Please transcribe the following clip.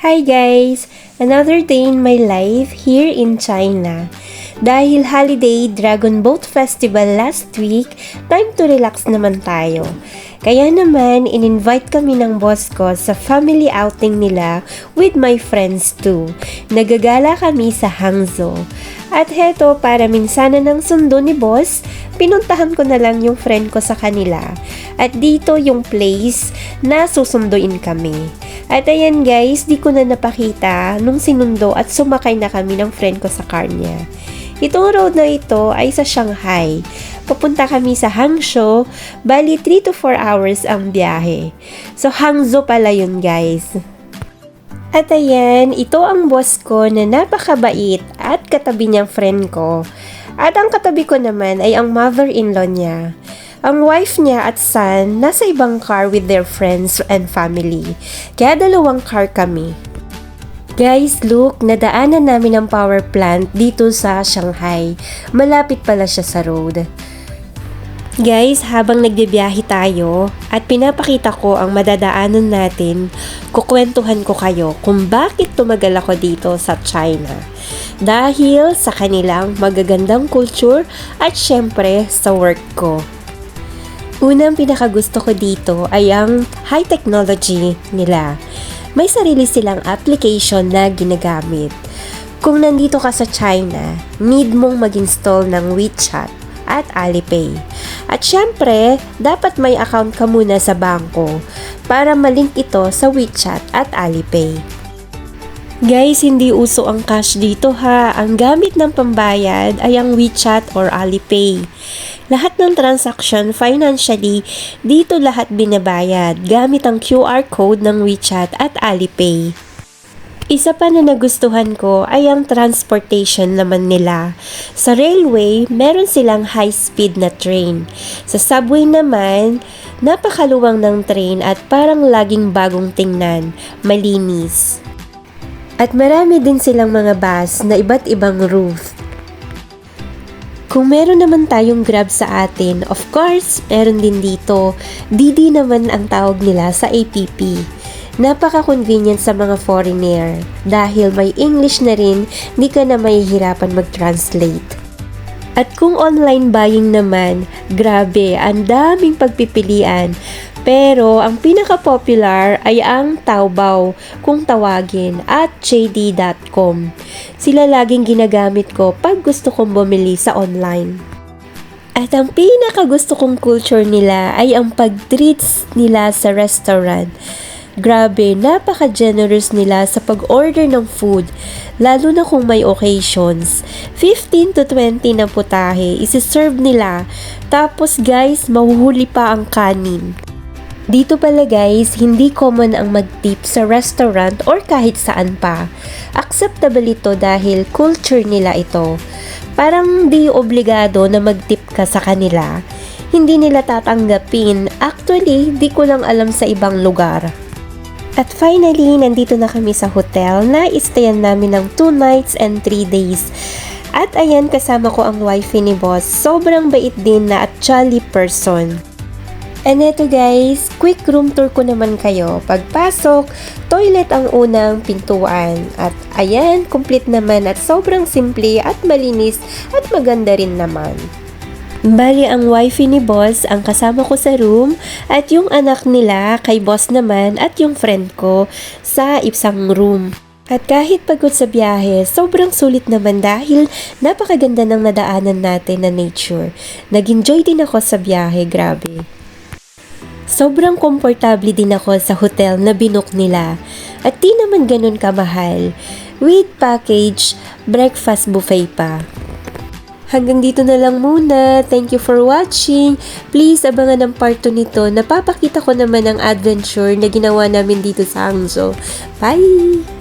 Hi guys! Another day in my life here in China. Dahil holiday Dragon Boat Festival last week, time to relax naman tayo. Kaya naman, in-invite kami ng boss ko sa family outing nila with my friends too. Nagagala kami sa Hangzhou. At heto, para minsana ng sundo ni boss, pinuntahan ko na lang yung friend ko sa kanila. At dito yung place na susunduin kami. At ayan guys, di ko na napakita nung sinundo at sumakay na kami ng friend ko sa car niya. Itong road na ito ay sa Shanghai. Papunta kami sa Hangzhou, bali 3 to 4 hours ang biyahe. So Hangzhou pala yun guys. At ayan, ito ang boss ko na napakabait at katabi niyang friend ko. At ang katabi ko naman ay ang mother-in-law niya. Ang wife niya at son nasa ibang car with their friends and family. Kaya dalawang car kami. Guys, look, nadaanan namin ang power plant dito sa Shanghai. Malapit pala siya sa road. Guys, habang nagbibiyahe tayo at pinapakita ko ang madadaanan natin, kukwentuhan ko kayo kung bakit tumagal ako dito sa China. Dahil sa kanilang magagandang culture at syempre sa work ko. Unang pinakagusto ko dito ay ang high technology nila may sarili silang application na ginagamit. Kung nandito ka sa China, need mong mag-install ng WeChat at Alipay. At syempre, dapat may account ka muna sa bangko para malink ito sa WeChat at Alipay. Guys, hindi uso ang cash dito ha. Ang gamit ng pambayad ay ang WeChat or Alipay. Lahat ng transaction financially, dito lahat binabayad gamit ang QR code ng WeChat at Alipay. Isa pa na nagustuhan ko ay ang transportation naman nila. Sa railway, meron silang high-speed na train. Sa subway naman, napakaluwang ng train at parang laging bagong tingnan, malinis. At marami din silang mga bus na iba't ibang route. Kung meron naman tayong Grab sa atin, of course, meron din dito. Didi naman ang tawag nila sa APP. Napaka-convenient sa mga foreigner dahil may English na rin, di ka na mahihirapan mag-translate. At kung online buying naman, grabe, ang daming pagpipilian. Pero ang pinaka-popular ay ang Taobao kung tawagin at JD.com. Sila laging ginagamit ko pag gusto kong bumili sa online. At ang pinaka gusto kong culture nila ay ang pag-treats nila sa restaurant. Grabe, napaka-generous nila sa pag-order ng food, lalo na kung may occasions. 15 to 20 na putahe, isi-serve nila. Tapos guys, mahuhuli pa ang kanin. Dito pala guys, hindi common ang mag-tip sa restaurant or kahit saan pa. Acceptable ito dahil culture nila ito. Parang di obligado na mag-tip ka sa kanila. Hindi nila tatanggapin. Actually, di ko lang alam sa ibang lugar. At finally, nandito na kami sa hotel na istayan namin ng 2 nights and 3 days. At ayan, kasama ko ang wifey ni boss. Sobrang bait din na at jolly person. And eto guys, quick room tour ko naman kayo. Pagpasok, toilet ang unang pintuan. At ayan, complete naman at sobrang simple at malinis at maganda rin naman. Bali ang wifey ni boss ang kasama ko sa room at yung anak nila kay boss naman at yung friend ko sa isang room. At kahit pagod sa biyahe, sobrang sulit naman dahil napakaganda ng nadaanan natin na nature. Nag-enjoy din ako sa biyahe, grabe. Sobrang komportable din ako sa hotel na binook nila at di naman ganun kamahal. With package, breakfast buffet pa. Hanggang dito na lang muna. Thank you for watching. Please abangan ang part 2 nito. Napapakita ko naman ang adventure na ginawa namin dito sa Hangzhou. Bye!